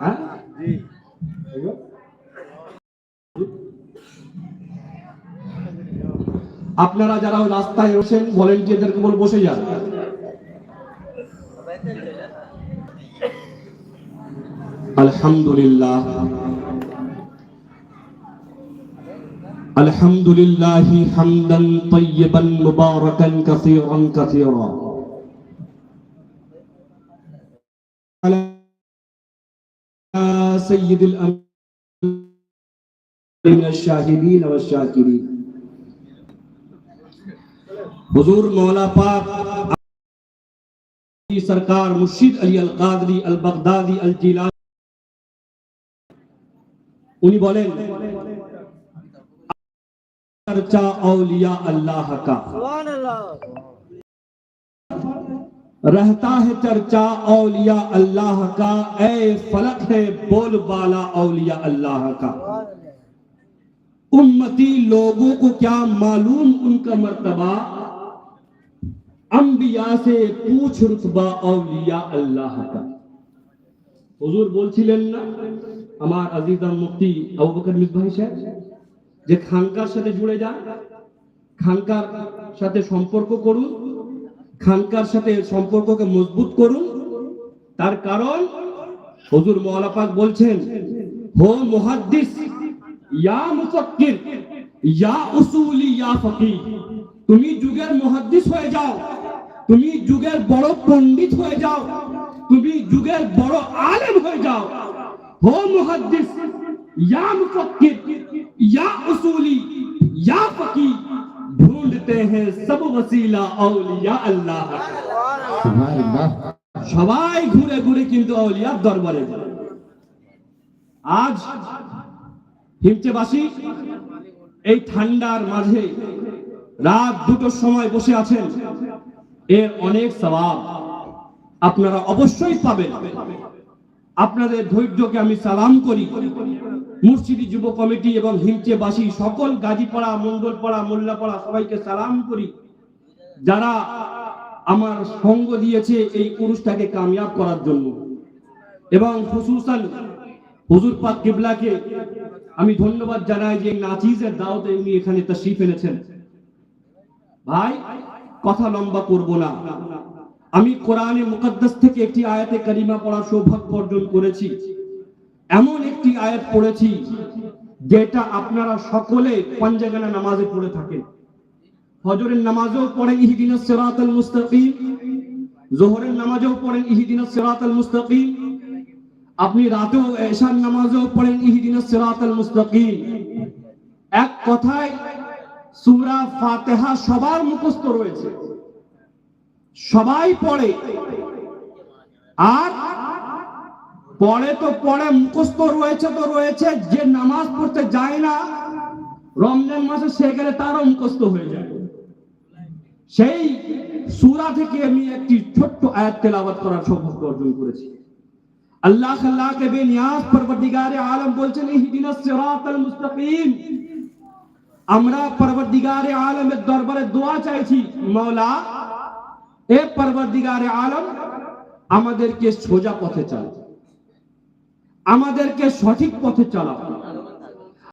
হ্যাঁ? আপনারা যারা রাস্তায় রয়েছেন ভলেন্টিয়ারদেরকে বল বসে যান। আলহামদুলিল্লাহ। الحمد لله حمدا طيبا مباركا كثيرا كثيرا على سيد الأنبياء من الشاهدين والشاكرين حضور مولا پاک سرکار مرشد علی القادری البغدادی الجیلانی উনি বলেন خرچہ اولیاء اللہ کا۔ سبحان اللہ۔ رہتا ہے چرچا اولیاء اللہ کا۔ اے فلک ہے بول بالا اولیاء اللہ کا۔ امتی لوگوں کو کیا معلوم ان کا مرتبہ؟ انبیاء سے پوچھ رتبہ اولیاء اللہ کا۔ حضور بولچیলেন আমার আজিজ আল মুক্তি আবু বকর মিসবাহী সাহেব যে খানকার সাথে জুড়ে যান, খানকার সাথে সম্পর্ক করুন, খানকার সাথে সম্পর্ককে মজবুত করুন। তার কারণ, হুজুর মওলা পাক বলছেন, হো মুহাদ্দিস, ইয়া মুফাক্কির, ইয়া উসুলি, ইয়া ফকিহ তুমি যুগের মুহাদ্দিস হয়ে যাও, তুমি যুগের বড় পণ্ডিত হয়ে যাও, তুমি যুগের বড় আলেম হয়ে যাও। হো মুহাদ্দিস, ইয়া মুফাক্কির ইয়া উসুলি ইয়া ফকিহ ढूंढते हैं सब वसीला औलिया अल्लाह সবাই ঘুরে ঘুরে কিন্তু আউলিয়ার দরবারে যায়। আজ হিমচেবাসী এই ঠান্ডার মাঝে রাত দুটোর সময় বসে আছেন এর অনেক স্বভাব আপনারা অবশ্যই পাবেন আপনাদের ধৈর্যকে আমি সালাম করি। মুর্শিদি যুব কমিটি এবং হিমচেবাসী সকল গাজীপাড়া মন্ডলপাড়া মোল্লাপাড়া সবাইকে সালাম করি। যারা আমার সঙ্গ দিয়েছে এই পুরুষটাকে কামিয়াব করার জন্য। এবং খুসুসান হুজুর পাক কিবলাকে আমি ধন্যবাদ জানাই যে নাচিজের দাওতে উনি এখানে তশরিফ এনেছেন। ভাই, কথা লম্বা করব না। আমি কোরআনে মুকদ্দাস থেকে একটি আয়াতে কারিমা পড়ার সৌভাগ্য অর্জন করেছি। এমন একটি আয়াত পড়েছি যেটা আপনারা সকলে পঞ্জাগানা নামাজে পড়ে থাকেন। ফজরের নামাজেও পড়েন ইহদিনাস সিরাতাল মুস্তাকিম, জোহরের নামাজেও পড়েন ইহদিনাস সিরাতাল মুস্তাকিম, আপনি রাতেও এশার নামাজেও পড়েন ইহদিনাস সিরাতাল মুস্তাকিম। এক কথায় সূরা ফাতিহা সবার মুখস্থ রয়েছে। সবাই পড়ে। আর পড়ে তো পড়ে, মুখস্থ রয়েছে তো রয়েছে, যে নামাজ পড়তে যায় না, রমজান মাসে সে গেলে তারও মুখস্থ হয়ে যায়। সেই সূরা থেকে আমি একটি ছোট্ট আয়াত তেলাওয়াত করার সৌভাগ্য অর্জন করেছি। আল্লাহ আল্লাহ কে বেনিয়াজ পরবর্তীগারে আলম বলছেন ইহদিনাস সিরাতাল মুস্তাকিম। আমরা পরবর্তীগারে আলমের দরবারে দোয়া চাইছি, মাওলা এ পরবর্তীগারে আলম আমাদেরকে সোজা পথে চালাও আমাদেরকে সঠিক পথে চালাও।